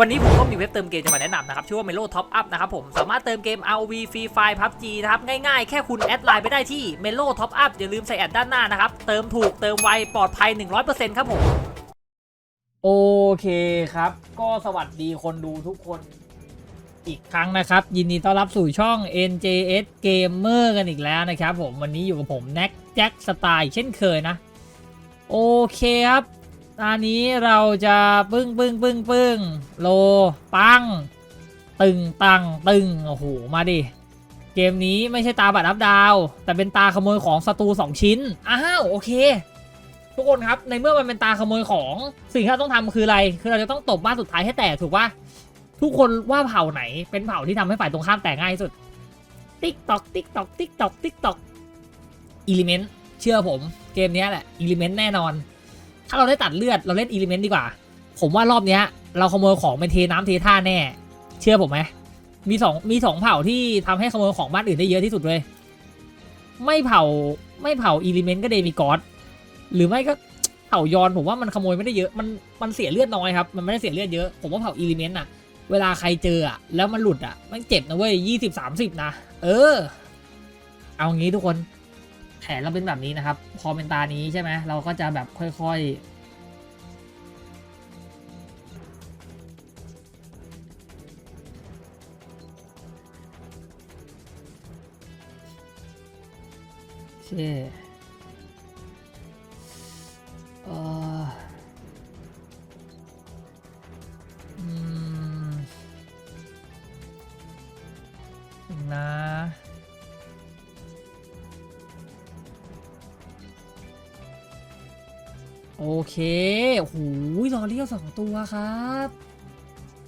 วันนี้ผมก็มีเว็บเติมเกมจะมาแนะนำนะครับ ชื่อว่า Melo Top Up นะครับผม สามารถเติมเกม ROV Free Fire PUBG นะครับ ง่ายๆ แค่คุณแอดไลน์ไปได้ที่ Melo Top Up อย่าลืมใส่แอดด้านหน้านะครับ เติมถูกเติมไว ปลอดภัย 100%ครับผม โอเคครับ ก็สวัสดีคนดูทุกคนอีกครั้งนะครับ ยินดีต้อนรับสู่ช่อง NJS Gamer กันอีกแล้วนะครับผมวันนี้อยู่กับผมแน็กแจ็คสไตล์เช่นเคยนะ โอเคครับ ตอนนี้เราจะปึ้งปึ้งปึ้งปึ้งโล ปัง ตึงตังตึง โอ้โห มาดิ เกมนี้ไม่ใช่ตาบัตรอัพดาว แต่เป็นตาขโมยของศัตรูสองชิ้น อ้าว โอเค ทุกคนครับ ในเมื่อมันเป็นตาขโมยของ สิ่งที่เราต้องทำคืออะไร คือเราจะต้องตบบ้านสุดท้ายให้แตกถูกปะทุกคนว่าเผ่าไหน เป็นเผ่าที่ทำให้ฝ่ายตรงข้ามแตกง่ายที่สุด ติ๊กตอก ติ๊กตอก ติ๊กตอก ติ๊กตอกอิเลเมนต์ เชื่อผม เกมนี้แหละอิเลเมนต์แน่นอน ถ้าเราได้ตัดเลือดเราเล่นอิเลเมนต์ดีกว่า ผมว่ารอบเนี้ย เราขโมยของเป็นเทน้ำเทท่าแน่ เชื่อผมไหมมีสองมีสองเผ่าที่ทำให้ขโมยของบ้านอื่นได้เยอะที่สุดเลย ไม่เผาไม่เผาอิเลเมนต์ก็เดมิกอสหรือไม่ก็เผายอนผมว่ามันขโมยไม่ได้เยอะมันมันเสียเลือดน้อยครับมันไม่ได้เสียเลือดเยอะผมว่าเผาอิเลเมนต์อะเวลาใครเจออะแล้วมันหลุดอะมันเจ็บนะเว้ยยี่สิบสามสิบนะเออ เอางี้ทุกคน นเราเป็นแบบนี้นะครับ พอเป็นตานี้ใช่ไหมเราก็จะแบบค่อยๆโอเค เคโอ้โหรอเลี้ยวสองตัวครับ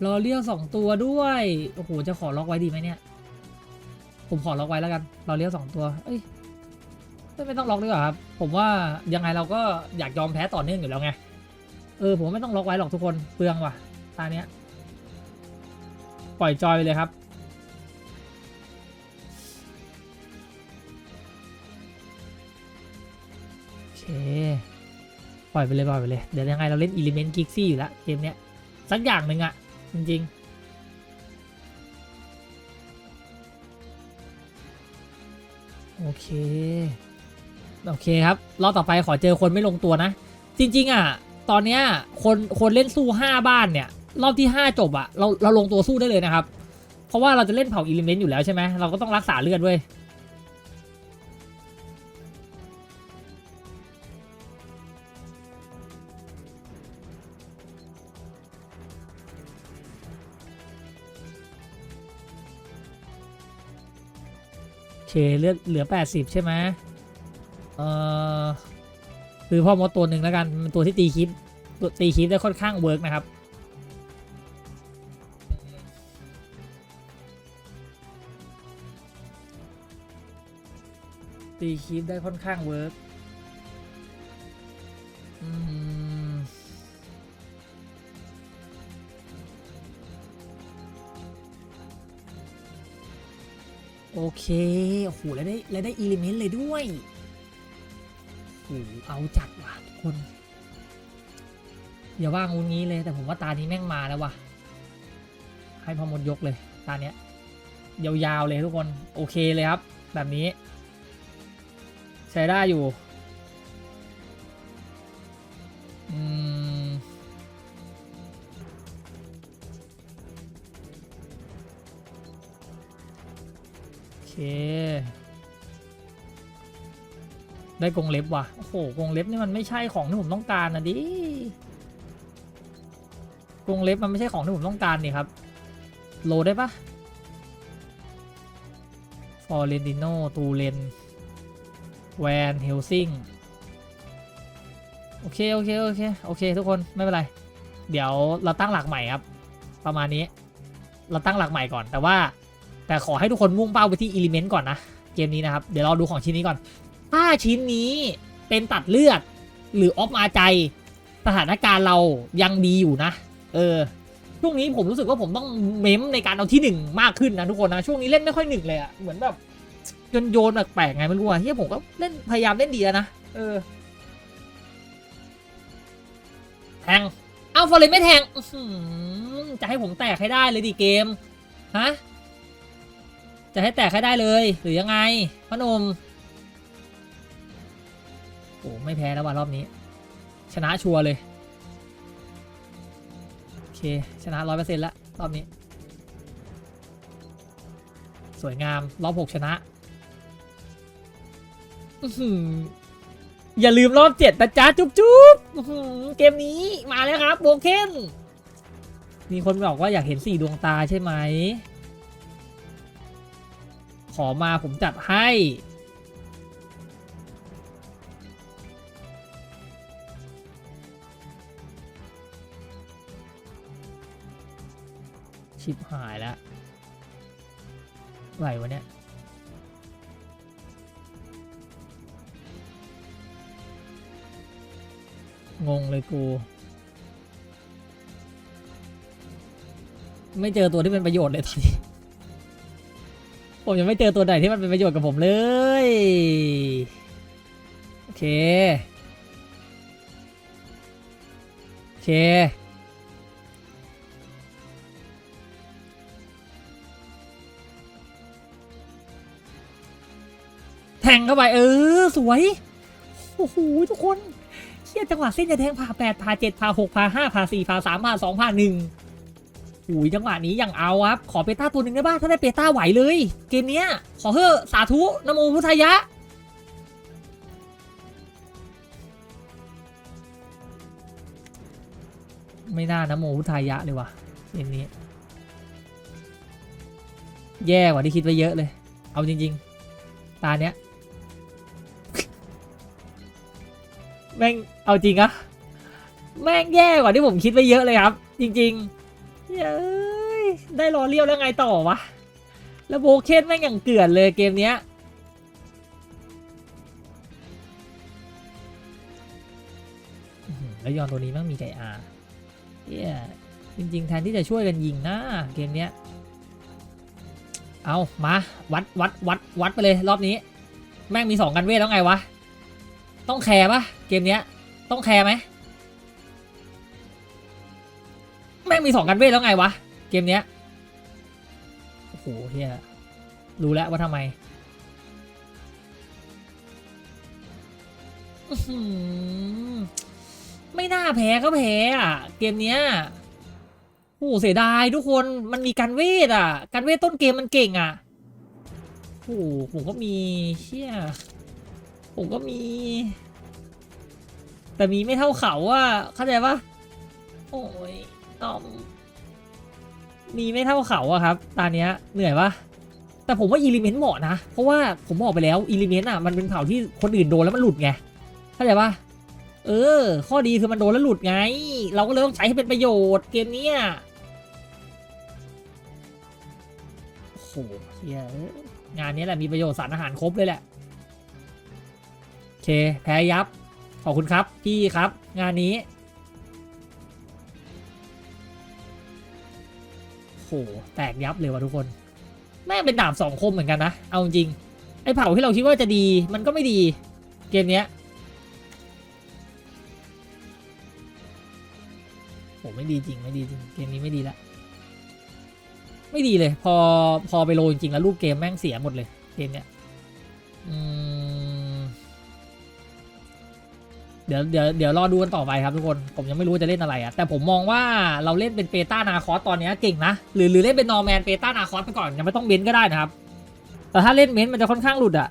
รอเลี้ยวสองตัวด้วย โอ้โห จะขอล็อกไว้ดีไหมเนี่ย ผมขอล็อกไว้แล้วกันรอเลี้ยวสองตัว เอ้ย ไม่ต้องล็อกดีกว่าครับ ผมว่ายังไงเราก็อยากยอมแพ้ต่อเนื่องอยู่แล้วไง เออ ผมไม่ต้องล็อกไว้หรอกทุกคน เปลืองว่ะ ตาเนี้ย ปล่อยจอยไปเลยครับโอเค ปล่อยไปเลยปล่อยไปเลย เดี๋ยวยังไงเราเล่นอิเลเมนต์กิกซี่อยู่แล้วเกมเนี้ย สักอย่างหนึ่งอะจริงๆโอเค โอเคครับ รอบต่อไปขอเจอคนไม่ลงตัวนะ จริง ๆอะตอนเนี้ยคนคนเล่นสู้ 5 บ้านเนี่ย รอบที่ 5 จบอะเราเราลงตัวสู้ได้เลยนะครับ เพราะว่าเราจะเล่นเผาอิเลเมนต์อยู่แล้วใช่ไหม เราก็ต้องรักษาเลือดเว้ย เลือดเหลือ 80 ใช่ไหมเออคือพ่อมดตัวหนึ่งแล้วกันมันตัวที่ตีคลิปตัวตีคลิปได้ค่อนข้างเวิร์กนะครับตีคลิปได้ค่อนข้างเวิร์กอืม โอเค โอ้โห แล้วได้ แล้วได้อิเลเมนต์เลยด้วยโอ้โหเอาจัดว่ะทุกคน อย่าว่างูงี้เลย แต่ผมว่าตานี้แม่งมาแล้วว่ะ ให้พอหมดยกเลย ตาเนี้ย ยาวๆเลยทุกคน โอเคเลยครับ แบบนี้ ใช้ได้อยู่ ได้กรงเล็บว่ะ โอ้โหกรงเล็บนี่มันไม่ใช่ของที่ผมต้องการนะดิกรงเล็บมันไม่ใช่ของที่ผมต้องการนี่ครับ โลได้ปะฟอร์เรนติโนตูเลน แวน เฮลซิง โอเค โอเค โอเค โอเค ทุกคน ไม่เป็นไร เดี๋ยวเราตั้งหลักใหม่ครับ ประมาณนี้ เราตั้งหลักใหม่ก่อน แต่ว่า แต่ขอให้ทุกคนมุ่งเป้าไปที่อิเลเมนต์ก่อนนะ เกมนี้นะครับ เดี๋ยวเราดูของชิ้นนี้ก่อน ถ้าชิ้นนี้เป็นตัดเลือดหรือออฟมาใจ สถานการณ์เรายังดีอยู่นะ เออ ช่วงนี้ผมรู้สึกว่าผมต้องเม้มในการเอาที่หนึ่งมากขึ้นนะทุกคนนะ ช่วงนี้เล่นไม่ค่อยหนึ่งเลยอะเหมือนแบบโยนโยนๆแปลกๆไงไม่รู้อะเฮียผมก็เล่นพยายามเล่นดีแล้วนะ เออ แทง เอาฟอร์เรนไม่แทงจะให้ผมแตกให้ได้เลยดิเกม ฮะ จะให้แตกให้ได้เลยหรือยังไงพนมโอ้ไม่แพ้แล้วว่ะรอบนี้ ชนะชัวร์เลย โอเค ชนะร้อยเปอร์เซ็นต์ละรอบนี้ สวยงาม รอบหกชนะอย่าลืมรอบเจ็ดนะจ๊ะ จุ๊บจุ๊บเกมนี้มาแล้วครับโบเคนมีคนบอกว่าอยากเห็นสี่ดวงตาใช่ไหม อมาผมจัดให้ ชิบหายแล้วไหววะเนี่ยงงเลยกู ไม่เจอตัวที่เป็นประโยชน์เลยตอนนี้ ผมยังไม่เจอตัวไหนที่มันเป็นประโยชน์กับผมเลย โอเค โอเค แทงเข้าไปเออ สวย โอ้โห ทุกคนเชี่ยจังหวะเส้นจะแทงผ่าแปดผ่าเจ็ดผ่าหกผ่าห้าผ่าสี่ผ่าสามผ่าสองผ่าหนึ่ง อุ้ยจังหวะนี้อย่างเอาครับ ขอเปต้าตัวหนึ่งได้บ้างถ้าได้เปต้าไหวเลย เกมเนี้ย ขอเถอสาธุนโมพุทธายะ ไม่น่านโมพุทธายะเลยว่ะเกมนี้ แย่กว่าที่คิดไว้เยอะเลย เอาจริง ๆ ตาเนี้ยแม่งเอาจริงอะแม่งแย่กว่าที่ผมคิดไว้เยอะเลยครับ จริง ๆ เย้ยได้รอเลี้ยวแล้วไงต่อวะ แล้วโบเคนแม่งอย่างเกลื่อนเลยเกมเนี้ยแล้วยอนตัวนี้แม่งมีไก่อาเย้ยจริง ๆ แทนที่จะช่วยกันยิงนะเกมเนี้ย เอามา วัดวัดวัดวัดไปเลยรอบนี้ แม่งมีสองกันเวทแล้วไงวะ ต้องแคร์ปะเกมเนี้ย ต้องแคร์ไหม ม่งมีสองกันเวทแล้วไงวะ เกมเนี้ย โอ้โหเฮียรู้แล้วว่าทำไมไม่น่าแพ้ก็แพ้อะ เกมเนี้ยโอ้โหเสียดายทุกคนมันมีการเวทอะ การเวทต้นเกมมันเก่งอะโอ้โหผมก็มีเชี่ยผมก็มี แต่มีไม่เท่าเขาอะเข้าใจปะโอ้ย ตอมมีไม่เท่าเขาอะครับ ตาเนี้ยเหนื่อยปะแต่ผมว่าอิลิเมนต์เหมาะนะ เพราะว่าผมบอกไปแล้วอิลิเมนต์อะมันเป็นเผ่าที่คนอื่นโดนแล้วมันหลุดไงเข้าใจปะเออ ข้อดีคือมันโดนแล้วหลุดไง เราก็เลยต้องใช้ให้เป็นประโยชน์เกมเนี้ยโอ้โหเฮียงานนี้แหละมีประโยชน์สารอาหารครบเลยแหละโอเค แพ้ยับ ขอบคุณครับ พี่ครับ งานนี้ โห แตกยับเลยว่ะทุกคน แม่งเป็นดาบสองคมเหมือนกันนะ เอาจริง ไอ้เผ่าที่เราคิดว่าจะดี มันก็ไม่ดี เกมเนี้ยโหไม่ดีจริงไม่ดีจริง เกมนี้ไม่ดีละ ไม่ดีเลย พอพอไปโลจริงๆแล้วรูปเกมแม่งเสียหมดเลย เกมเนี้ย อืม เดี๋ยวเดี๋ยวเดี๋ยวรอดูกันต่อไปครับทุกคนผมยังไม่รู้จะเล่นอะไรอะแต่ผมมองว่าเราเล่นเป็นเปต้านาคอสตอนนี้เก่งนะหรือหรือเล่นเป็นนอร์แมนเปต้านาคอสไปก่อนยังไม่ต้องเบนก็ได้นะครับแต่ถ้าเล่นเบนมันจะค่อนข้างหลุดอะ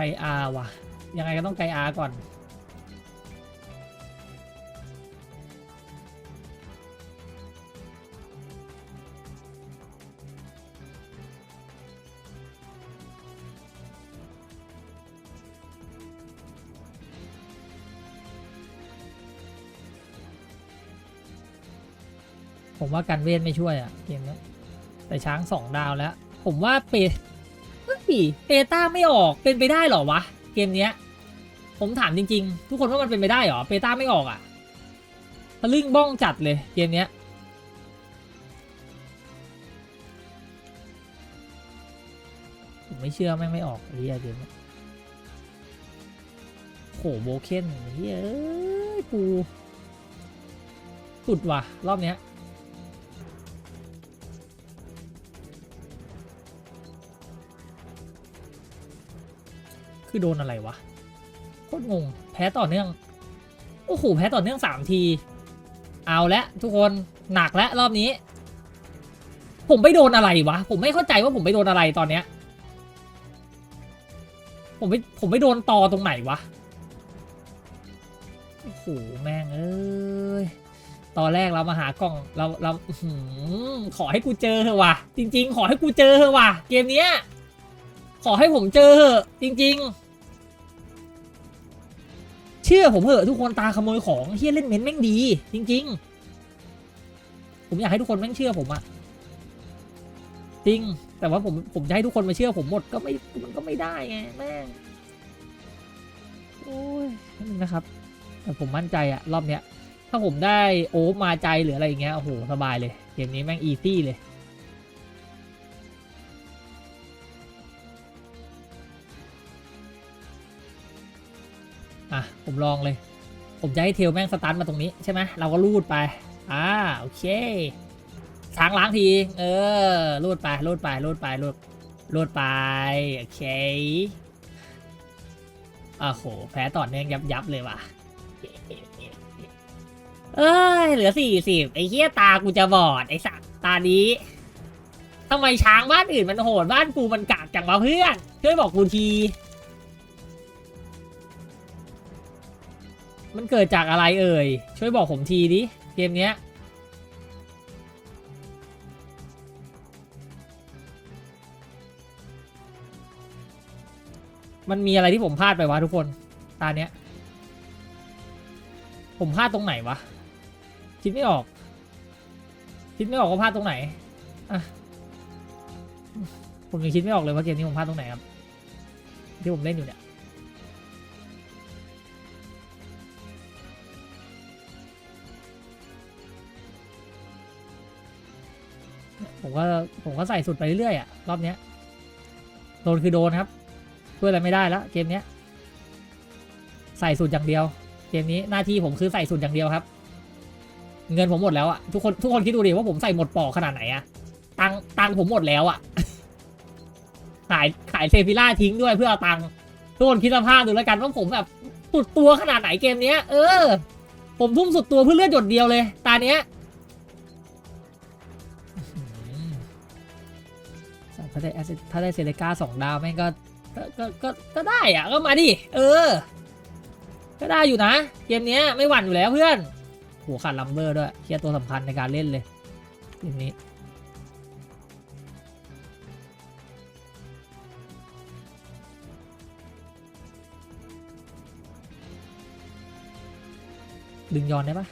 ไกอาว่ะ ยังไงก็ต้องไกอาก่อน ผมว่าการเวทไม่ช่วยอะเกมนี้แต่ช้างสองดาวแล้ว ผมว่าเป เฮ้ยเปต้าไม่ออกเป็นไปได้หรอวะ เกมเนี้ย ผมถามจริง ๆ ทุกคนว่ามันเป็นไปได้หรอเปต้าไม่ออกอะ่ะทะลึ่งบ้องจัดเลยเกมเนี้ยผมไม่เชื่อแม่งไม่ออกไอ้เหี้ยเกมเนี้ยโหโบเคนเฮ้ยเอ้ยกูสุดว่ะ รอบเนี้ย คือโดนอะไรวะโคตรงง แพ้ต่อเนื่อง โอ้โห แพ้ต่อเนื่องสามที เอาละทุกคนหนักแล้วรอบนี้ ผมไปโดนอะไรวะ ผมไม่เข้าใจว่าผมไปโดนอะไรตอนเนี้ย ผมไปผมไปโดนตอตรงไหนวะ โอ้โห แม่งเอ้ย ตอนแรกเรามาหากล่องเราเราขอให้กูเจอเถอะวะจริง ๆ ขอให้กูเจอเถอะวะเกมเนี้ย อให้ผมเจอเถอะจริง ๆ เชื่อผมเถอะทุกคนตาขโมยของเฮียเล่นเม้นแม่งดี จริง ๆ ผมอยากให้ทุกคนแม่งเชื่อผมอะจริง แต่ว่าผมผมจะให้ทุกคนมาเชื่อผมหมดก็ไม่มันก็ไม่ได้ไงแม่งโอ้ยนะครับแต่ผมมั่นใจอะรอบเนี้ย ถ้าผมได้โอ๊มาใจหรืออะไรอย่างเงี้ยโอ้โหสบายเลยเกมนี้แม่งอีซี่เลย ผมลองเลย ผมจะให้เทลแม่งสตันมาตรงนี้ใช่ไหมเราก็ลูดไป อ่าโอเคช้างล้างที เออลูดไปลูดไปลูดไปลูดลูดไป โอเคโอ้โห แพ้ต่อเนื่องยับยับเลยว่ะ เอ้ย เหลือสี่สิบไอ้เหี้ยตากูจะบอด ไอ้สัตว์ตานี้ทำไมช้างบ้านอื่นมันโหดบ้านกูมันกากจังวะเพื่อน ช่วยบอกกูที มันเกิดจากอะไรเอ่ย ช่วยบอกผมทีดิ เกมเนี้ย มันมีอะไรที่ผมพลาดไปวะทุกคน ตาเนี้ย ผมพลาดตรงไหนวะ คิดไม่ออก คิดไม่ออกว่าพลาดตรงไหน อะ ผมยังคิดไม่ออกเลยว่าเกมนี้ผมพลาดตรงไหนครับ ที่ผมเล่นอยู่เนี่ย ผมก็ผมก็ใส่สุดไปเรื่อยๆอะรอบเนี้ยโดนคือโดนครับช่วยอะไรไม่ได้แล้วเกมเนี้ย ใส่สุดอย่างเดียว เกมนี้หน้าที่ผมคือใส่สุดอย่างเดียวครับ เงินผมหมดแล้วอะทุกคนทุกคนคิดดูดิว่าผมใส่หมดปอกขนาดไหนอะตังตังผมหมดแล้วอะขายขายเซฟิล่าทิ้งด้วยเพื่อเอาตังทุกคนคิดสภาพดูแล้วกันว่าผมแบบสุดตัวขนาดไหนเกมเนี้ย เออ ผมทุ่มสุดตัวเพื่อเลือดหยดเดียวเลยตาเนี้ย ถ้าได้ถ้าได้เซเลกาสองดาวแม่งก็ก็ก็ก็ได้อะก็มาดิเออ ก็ได้อยู่นะเกมเนี้ยไม่หวั่นอยู่แล้วเพื่อนโหขาดลัมเบอร์ด้วยเคียตัวสำคัญในการเล่นเลยเกมนี้ดึงย้อนได้ปะ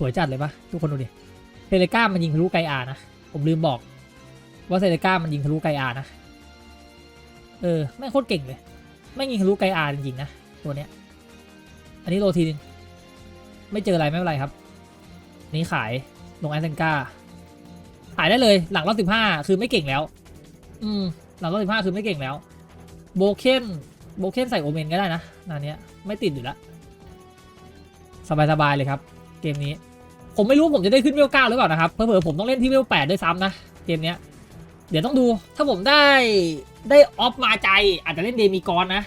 สวยจัดเลยปะทุกคนดูดิเซเลก้ามันยิงทะลุไกอานะ ผมลืมบอก ว่าเซเลก้ามันยิงทะลุไกอานะ เออไม่งโคตรเก่งเลย ไม่งยิงทะลุไกอาจริงๆนะตัวเนี้ย อันนี้โรทีนึงไม่เจออะไรไม่เป็นไรครับนี่ขายลงแอสเซนกาขายได้เลยหลังรอบสิบห้าคือไม่เก่งแล้ว อืมหลังรอบสิบห้าคือไม่เก่งแล้ว โบเคนโบเคนใส่โอเมนก็ได้นะนานเนี้ยไม่ติดอยู่แล้วสบายๆเลยครับ เกมนี้ ผมไม่รู้ผมจะได้ขึ้นเวลเก้าหรือเปล่านะครับเผื่อผมต้องเล่นที่เวลแปดด้วยซ้ำนะเกมเนี้ยเดี๋ยวต้องดูถ้าผมได้ได้ออฟมาใจอาจจะเล่นเดมีกรนะ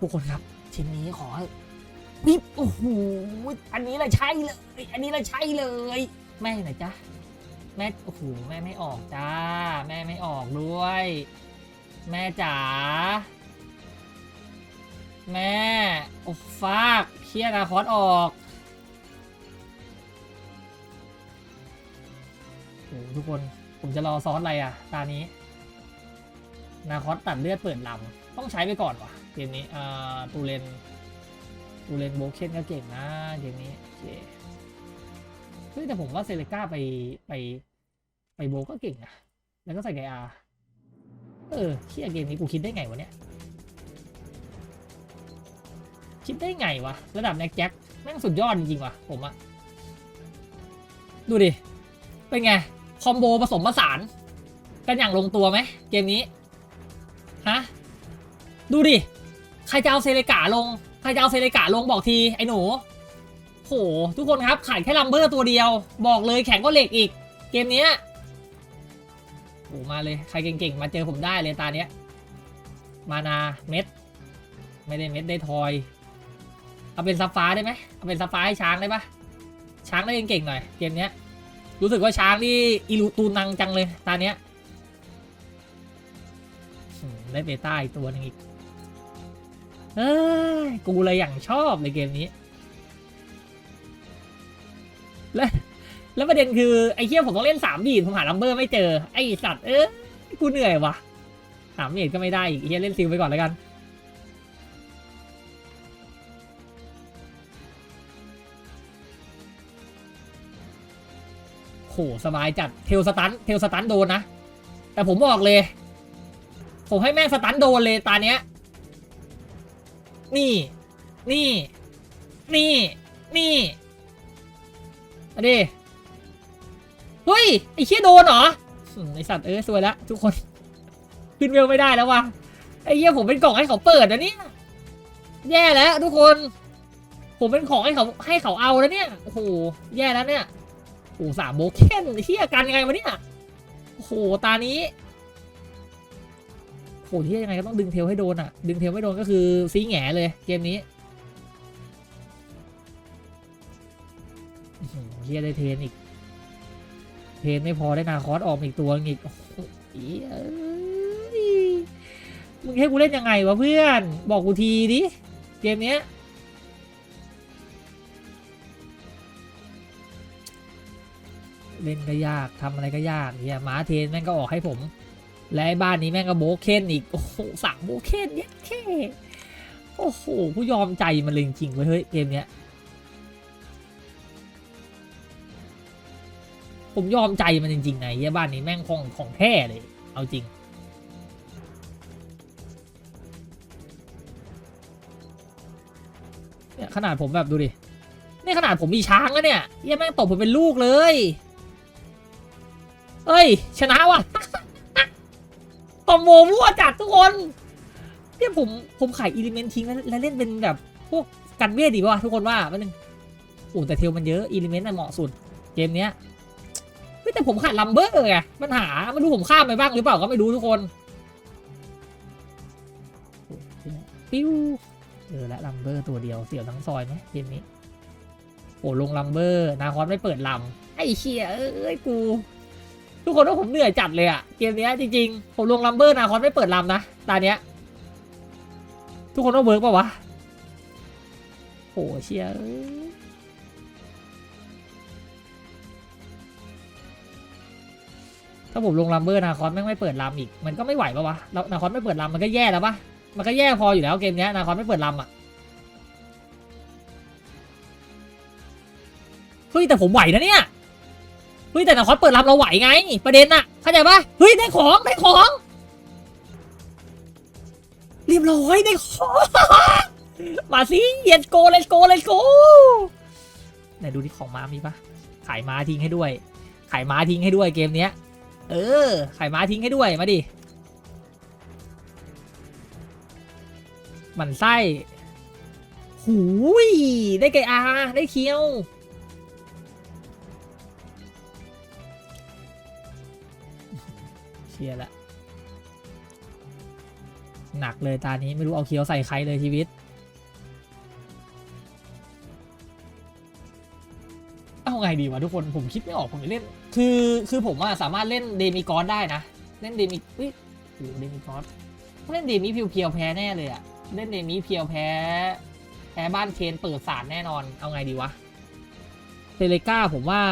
ทุกคนครับชิ้นนี้ขอ นี่โอ้โหอันนี้แหละใช่เลย อันนี้แหละใช่เลย แม่ไหนจ๊ะแม่โอ้โหแม่ไม่ออกจ้า แม่ไม่ออกด้วย แม่จ๋าแม่โอ้ฟากเพี้ยนาคอสออกโอ้ทุกคนผมจะรอซ้อสอะไรอะ ตานี้ นาคอสตัดเลือดเปิดลำต้องใช้ไปก่อนวะเกมนี้อ่าตูเลน ตูเลนโบเคนก็เก่งนะเกมนี้โอเคเฮ้ยแต่ผมว่าเซเลก้าไปไปไปโบก็เก่งนะแล้วก็ใส่ไกอาเออเที่ยเกมนี้กูคิดได้ไงวะเนี่ย คิดได้ไงวะ ระดับแน็กแจ็คแม่งสุดยอดจริงๆวะผมอะดูดิ เป็นไง คอมโบผสมผสาน กันอย่างลงตัวไหมเกมนี้ ฮะ ดูดิ ใครจะเอาเซเลกาลง รจะเอาเซเลกาลงบอกทีไอ้หนูโหทุกคนครับขาดแค่ลัมเบอร์ตัวเดียว บอกเลยแข็งก็เหล็กอีก เกมเนี้ยโอ้มาเลยใครเก่งๆ มาเจอผมได้เลยตาเนี้ย มานาเม็ด ไม่ได้เม็ดได้ทอย เอาเป็นซับฟ้าได้ไหมเอาเป็นซับฟ้าให้ช้างได้ปะช้างได้เก่งๆหน่อยเกมเนี้ยรู้สึกว่าช้างนี่อิรูตูนังจังเลยตาเนี้ยได้เบต้าอีกตัวหนึงอีก เอ้ยกูเลยอย่างชอบเลยเกมนี้ และแล้วประเด็นคือไอ้เคี้ยผมต้องเล่นสามบีดผมหาลัมเบอร์ไม่เจอ ไอ้สัตว์เอ้ยกูเหนื่อยวะสามบีดก็ไม่ได้อีกไอเฮียเล่นซิลไปก่อนแล้วกันโหสบายจัดเทลสตันเทลสตันโดนนะ แต่ผมบอกเลย ผมให้แม่งสตันโดนเลยตาเนี้ย นี่ นี่ นี่ นี่มาดิเฮ้ย ไอ้เชี่ยโดนเหรอไอสัตว์เอ้ยสวยแล้วทุกคน ขึ้นเวลไม่ได้แล้ววะไอ้เหี้ยผมเป็นกล่องให้เขาเปิดนะเนี่ยแย่แล้วทุกคน ผมเป็นของให้เขาให้เขาเอาแล้วเนี่ยโอ้โหแย่แล้วเนี่ยโอ้โหสามโบเคนเฮียกันยังไงวะเนี่ยโอ้โหตานี้ โหเฮียยังไงก็ต้องดึงเทลให้โดนอะ ดึงเทลไม่โดนก็คือซีแง่เลยเกมนี้เฮียได้เทนอีก เทนไม่พอได้นาคอสออกอีกตัวอีกอีมึงให้กูเล่นยังไงวะเพื่อน บอกกูทีดิ เกมเนี้ยเล่นก็ยากทำอะไรก็ยากเนี่ยหมาเทนแม่งก็ออกให้ผม และไอ้บ้านนี้แม่งก็โบเคนอีก โอ้โหสามโบเคนเนี่ยแค่โอ้โหกูยอมใจมันเลยจริงๆเว้ยเฮ้ยเกมเนี้ยผมยอมใจมันจริงๆไงเหี้บ้านนี้แม่งของของแท้เลย เอาจริงเนี่ยขนาดผมแบบดูดิ นี่ขนาดผมมีช้างแล้วเนี่ยเหี้ยแม่งตบผมเป็นลูกเลย เอ้ย ชนะว่ะ ตอมโมมั่วจัดทุกคนเนี่ยผมผมขายอิเลเมนต์ทิ้งแล้วเล่นเป็นแบบพวกกันเวทดีป่ะทุกคนว่ามันนึงโอ้แต่เทลมันเยอะอิเลเมนต์น่ะเหมาะสุดเกมเนี้ยเฮ้แต่ผมขาดลัมเบอร์ไงปัญหาไม่รู้ผมข้ามไปบ้างหรือเปล่าก็ไม่รู้ทุกคนปิ้วเจอแล้วลัมเบอร์ตัวเดียวเสี่ยวทั้งซอยไหมเกมนี้โอ้ลงลัมเบอร์นาคอนไม่เปิดลำไอ้เชี่ยเอ้ยกู ทุกคนว่าผมเหนื่อยจัดเลยอะเกมนี้จริงๆ ผมลงลัมเบอร์นาคอนไม่เปิดลำนะตาเนี้ย ทุกคนว่าเวิร์กป่าวะโหเชียเอ้ยถ้าผมลงลัมเบอร์นาคอนแม่งไม่เปิดลำอีก มันก็ไม่ไหวปะวะแล้วนาคอนไม่เปิดลำมันก็แย่แล้วปะมันก็แย่พออยู่แล้วเกมนี้นาคอนไม่เปิดลำอะเฮ้ยแต่ผมไหวนะเนี่ย เฮ้ยแต่นาคอสเปิดรับเราไหวไง ประเด็นน่ะเข้าใจปะเฮ้ยได้ของได้ของเรียบร้อยได้ของมาสิเย็นโกเลนโกเลนโกไหนดูที่ของม้ามีปะขายม้าทิ้งให้ด้วย ขายม้าทิ้งให้ด้วยเกมเนี้ย เออ ขายม้าทิ้งให้ด้วยมาดิหมันไส้หูยได้ไกอาได้เคียว เชียร์ละหนักเลยตานี้ไม่รู้เอาเคียวใส่ใครเลยชีวิตเอาไงดีวะทุกคนผมคิดไม่ออกผมจะเล่น คือคือผมอะสามารถเล่นเดมิกอนได้นะ เล่นเดมิเฮ้ยหรือเดมิกอนเล่นเดมิเพียวๆแพ้แน่เลยอะเล่นเกมนี้เพียวแพ้ แพ้บ้านเคนเปิดสารแน่นอนเอาไงดีวะเซเลก้าผมว่า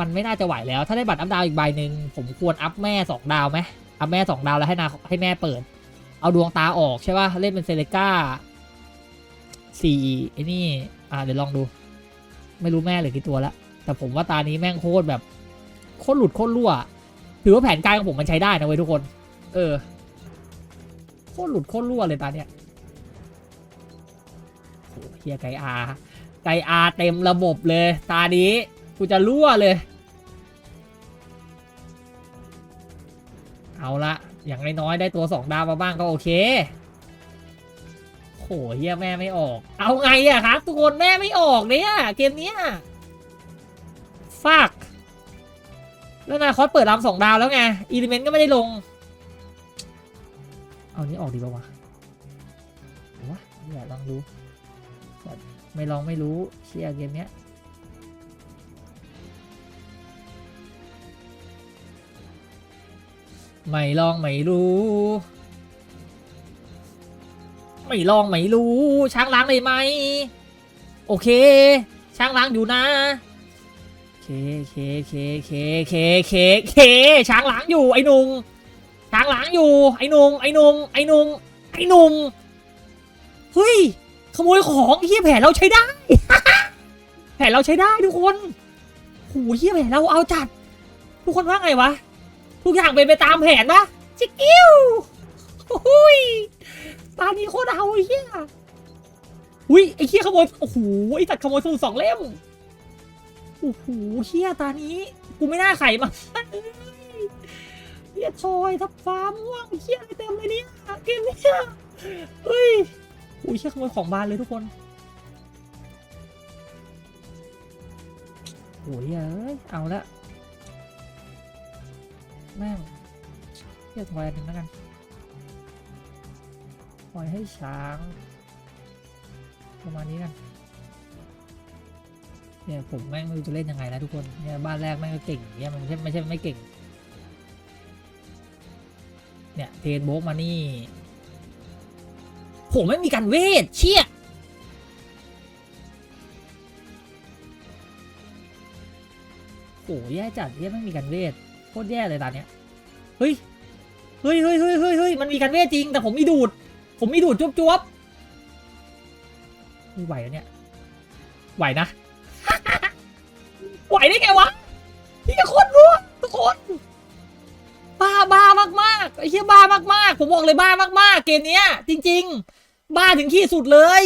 มันไม่น่าจะไหวแล้ว ถ้าได้บัตรอัพดาวอีกใบหนึ่งผมควรอัพแม่สองดาวไหมอัพแม่สองดาวแล้วให้นาให้แม่เปิด เอาดวงตาออกใช่ป่ะเล่นเป็นเซเลก้าสี่ไอ้นี่อ่าเดี๋ยวลองดู ไม่รู้แม่เหลือกี่ตัวแล้วแต่ผมว่าตานี้แม่งโคตรแบบโคตรหลุดโคตรรั่ว ถือว่าแผนการของผมมันใช้ได้นะเว้ยทุกคน เออโคตรหลุดโคตรรั่วเลยตาเนี้ยโหเฮียไกอาไกอาเต็มระบบเลย ตานี้ กูจะรั่วเลย เอาละอย่างน้อยๆได้ตัวสองดาวมาบ้างก็โอเคโหเฮียแม่ไม่ออก เอาไงอะครับ ทุกคนแม่ไม่ออกเนี่ยเกมเนี้ยฟากแล้วนาคอสเปิดรำสองดาวแล้วไงอีลิเมนต์ก็ไม่ได้ลง เอานี้ออกดีป่าวะวะอย่าลองดูแต่ไม่ลองไม่รู้เชียร์เกมเนี้ย ไม่ลองไม่รู้ ไม่ลองไม่รู้ ช้างล้างเลยไหม โอเค ช้างล้างอยู่นะเคเคเคเคเคเคเคช้างล้างอยู่ไอ้นุ่งช้างล้างอยู่ไอ้นุ่งไอ้นุ่งไอ้นุ่งไอ้นุ่งเฮ้ยขโมยของเฮียแผนเราใช้ได้ แผนเราใช้ได้ทุกคนโหเฮียแผนเราเอาจัด ทุกคนว่าไงวะ ทุกอย่างเป็นไปตามแผนปะจิกกิ้วโอ้ยตานี้โคตรเอาไอ้เฮียอุ้ยไอ้เฮียขโมยโอ้โหไอ้จัดขโมยสมุดสองเล่มโอ้โหเฮียตานี้กูไม่น่าไข่มาเฮียชอยทับฟ้าม่วงเฮียอะไรเต็มเลยเนี่ยเกมเนี้ยเฮ้ยโอ้ยเฮียขโมยของบานเลยทุกคนโอ้ยเอ้ยเอาละ แม่งเฮียทอยหนึ่งแล้วกันปล่อยให้ช้าง ประมาณนี้กันเนี่ยผมแม่งไม่รู้จะเล่นยังไงแล้วทุกคนเนี่ยบ้านแรกแม่งก็เก่งเนี่ยมันไม่ใช่ไม่ใช่ไม่เก่ง เนี่ยเทนโบกมานี่ผมไม่มีการเวทเชี่ยโอ้แย่จัดเนี่ยไม่มีการเวท คตรแย่เลยตอนเนี้ยเฮ้ยเฮ้ยเฮ้ยเฮ้ยเฮ้ยเฮ้ยมันมีการเวทจริง แต่ผมมีดูด ผมมีดูดจุ๊บจุ๊บไม่ไหวแล้วเนี่ย ไหวนะ ไหวได้ไงวะพี่โคตรรู้ทุกคนบ้าบ้ามากๆไอ้เหี้ยบ้ามากๆ ผมบอกเลยบ้ามากๆ เกมเนี้ย จริง ๆ บ้าถึงที่สุดเลย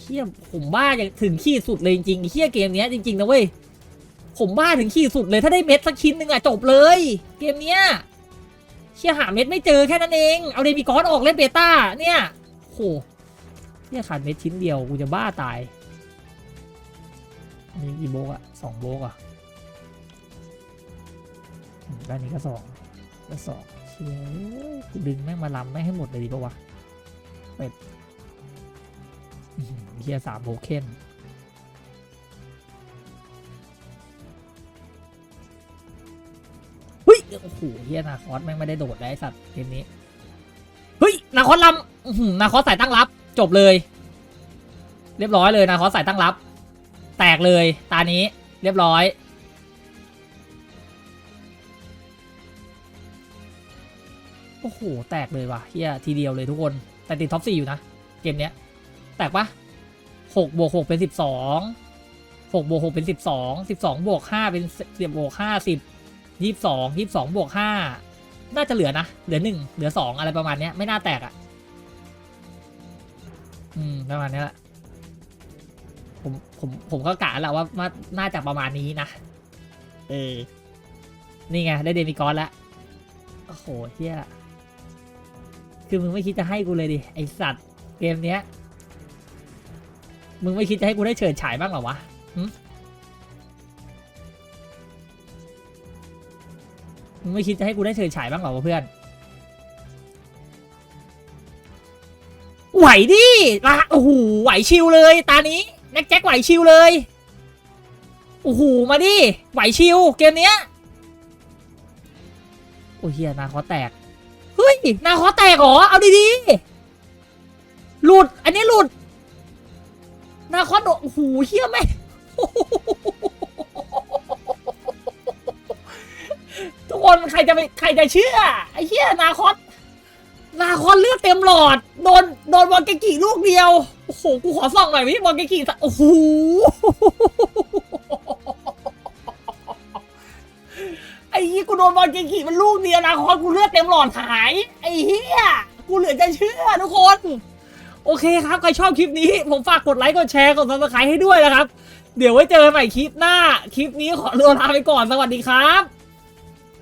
เฮียผมบ้าอย่างถึงขีดสุดเลยจริงๆไอ้เฮียเกมเนี้ยจริงๆนะเว้ย ผมบ้าถึงขีดสุดเลยถ้าได้เม็ดสักชิ้นหนึ่งอะจบเลย เกมเนี้ยเชี่ยหาเม็ดไม่เจอแค่นั้นเอง เอาเดมิกอสออกเล่นเบต้าเนี่ยโหเนี่ยขาดเม็ดชิ้นเดียวกูจะบ้าตายอันนี้กี่โบกอะสองโบกอะด้านนี้ก็สองก็สองเชี่ยกูดึงแม่งมาลำแม่งให้หมดเลยดีปะวะเป็ดเฮียสามโบเคน เฮ้ยโอ้โหเฮียนาคอสแม่งไม่ได้โดดได้ไอสัตว์เกมนี้ เฮ้ย นาคอสลำอื้อหือนาคอสใส่ตั้งรับ จบเลย เรียบร้อยเลยนาคอสใส่ตั้งรับ แตกเลย ตานี้ เรียบร้อย โอ้โห แตกเลยว่ะเฮียทีเดียวเลยทุกคน แต่ติดท็อปสี่อยู่นะ เกมเนี้ย แตกปะหกบวกหกเป็นสิบสองหกบวกหกเป็นสิบสองสิบสองบวกห้าเป็นสิบบวกห้าสิบ ยี่สิบสองยี่สิบสองบวกห้าน่าจะเหลือนะ เหลือหนึ่งเหลือสองอะไรประมาณเนี้ยไม่น่าแตกอะ่ะ อืมประมาณเนี้ยแหละผมผมผมก็กะแล้วว่าว่าน่าจะประมาณนี้นะ เออ นี่ไง ได้เดมิกอนแล้วโอ้โหเฮียคือมึงไม่คิดจะให้กูเลยดิ ไอสัตว์ เกมเนี้ย มึงไม่คิดจะให้กูได้เฉิดฉายบ้างเหรอวะ มึงไม่คิดจะให้กูได้เฉิดฉายบ้างเหรอวะเพื่อน ไหวดิละโอ้โหไหวชิวเลยตานี้แน็กแจ็คไหวชิวเลยโอ้โหมาดิไหวชิวเกมเนี้ยโอ้ยเฮียนาคอแตกเฮ้ยนาคอแตกเหรอเอาดีๆหลุดอันนี้หลุดนาคอโดโอ้โหเฮี้ยไหม คนใครจะไปใครจะเชื่อไอ้เหี้ยนาคอสนาคอสเลือดเต็มหลอด โดนโดนบอลเกกิลูกเดียวโอ้โหกูขอส่องหน่อยพี่บอลเกกิสะโอ้โหไอ้เหี้ยกูโดนบอลเกกิมันลูกเดียวนาคอสกูเลือดเต็มหลอดหาย ไอ้เหี้ยกูเหลือจะเชื่อทุกคนโอเคครับ ใครชอบคลิปนี้ ผมฝากกดไลค์ กดแชร์ กดซับสไครต์ให้ด้วยนะครับ เดี๋ยวไว้เจอกันใหม่คลิปหน้า คลิปนี้ขอลาไปก่อน สวัสดีครับ